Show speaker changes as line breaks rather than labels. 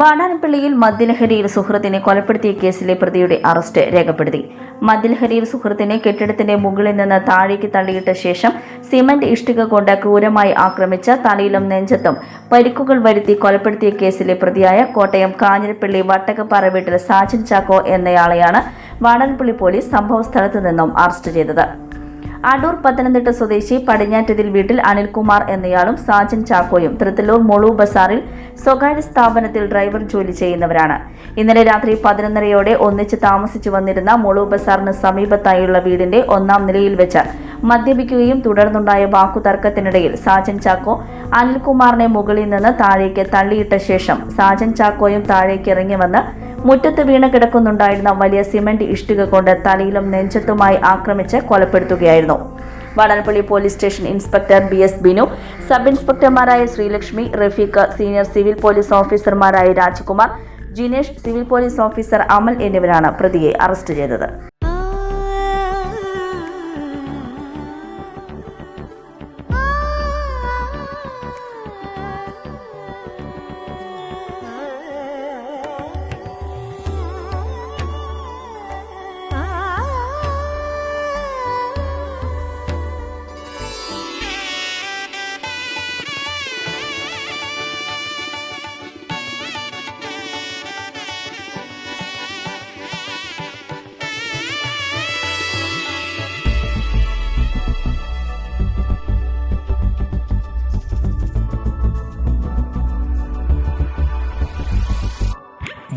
വാടാനപ്പള്ളിയിൽ മദ്യലഹരിയിൽ സുഹൃത്തിനെ കൊലപ്പെടുത്തിയ കേസിലെ പ്രതിയുടെ അറസ്റ്റ് രേഖപ്പെടുത്തി. മദ്യലഹരിയിൽ സുഹൃത്തിനെ കെട്ടിടത്തിന്റെ മുകളിൽ നിന്ന് താഴേക്ക് തള്ളിയിട്ട ശേഷം സിമന്റ് ഇഷ്ടിക കൊണ്ട് ക്രൂരമായി ആക്രമിച്ച തലയിലും നെഞ്ചത്തും പരിക്കുകൾ വരുത്തി കൊലപ്പെടുത്തിയ കേസിലെ പ്രതിയായ കോട്ടയം കാഞ്ഞിരപ്പള്ളി വട്ടകപ്പാറ വീട്ടിൽ സാജൻ ചാക്കോ എന്നയാളെയാണ് വാടാനപ്പള്ളി പോലീസ് സംഭവസ്ഥലത്ത് നിന്നും അറസ്റ്റ് ചെയ്തത്. അടൂർ പത്തനംതിട്ട സ്വദേശി പടിഞ്ഞാറ്റതിൽ വീട്ടിൽ അനിൽകുമാർ എന്നയാളും സാജൻ ചാക്കോയും തൃത്തല്ലൂർ മൊളു ബസാറിൽ സ്വകാര്യ സ്ഥാപനത്തിൽ ഡ്രൈവർ ജോലി ചെയ്യുന്നവരാണ്. ഇന്നലെ രാത്രി പതിനൊന്നരയോടെ ഒന്നിച്ച് താമസിച്ചു വന്നിരുന്ന മൊളു ബസാറിന് സമീപത്തായുള്ള വീടിന്റെ ഒന്നാം നിലയിൽ വെച്ച് മദ്യപിക്കുകയും തുടർന്നുണ്ടായ വാക്കുതർക്കത്തിനിടയിൽ സാജൻ ചാക്കോ അനിൽകുമാറിനെ മുകളിൽ നിന്ന് താഴേക്ക് തള്ളിയിട്ട ശേഷം സാജൻ ചാക്കോയും താഴേക്ക് ഇറങ്ങി വന്ന് മുറ്റത്ത് വീണ് കിടക്കുന്നുണ്ടായിരുന്ന വലിയ സിമന്റ് ഇഷ്ടിക കൊണ്ട് തലയിലും നെഞ്ചത്തുമായി ആക്രമിച്ച് കൊലപ്പെടുത്തുകയായിരുന്നു. Vatalppalli police station inspector B S Binu sub ഇൻസ്പെക്ടർമാരായ Sreelakshmi Rafeeq senior civil police ഓഫീസർമാരായ Rajkumar Jinesh civil police officer Amal എന്നിവരാണ് പ്രതിയെ അറസ്റ്റ് ചെയ്തത്.